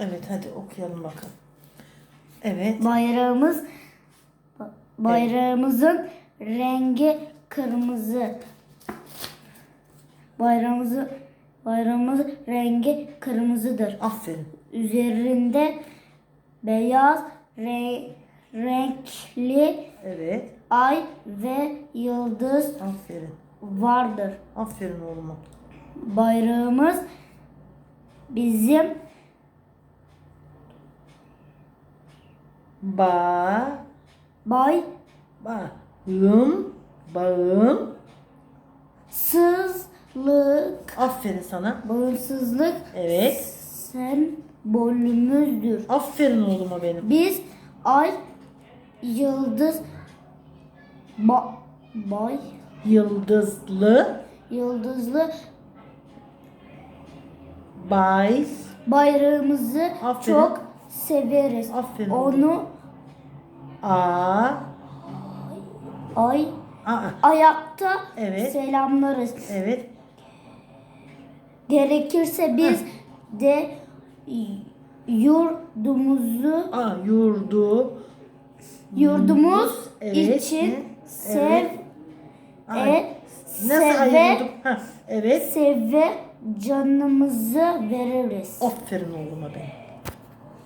Evet hadi okuyalım bakalım. Evet. Bayrağımız bayrağımızın rengi kırmızı. Bayrağımızı bayrağımızın rengi kırmızıdır. Aferin. Üzerinde beyaz re- renkli Evet. ay ve yıldız Aferin. vardır. Aferin oğluma. Bayrağımız bizim Ba. bay Bağım. Bağım. sızlık Aferin sana. bağımsızlık Evet. sembolümüzdür. Aferin oğluma benim. Biz ay, yıldız, ba, bay, Yıldızlı. yıldızlı Bay. bayrağımızı Aferin. çok severiz. Aferin. Onu A. ay A. ayakta Evet. selamlarız. Evet. Gerekirse biz de yurdumuzu A. Yurdu. yurdumuz Evet. için sev Evet. Ay. e, Nasıl seve? Heh, Evet. seve canımızı veririz. Aferin oğluma benim.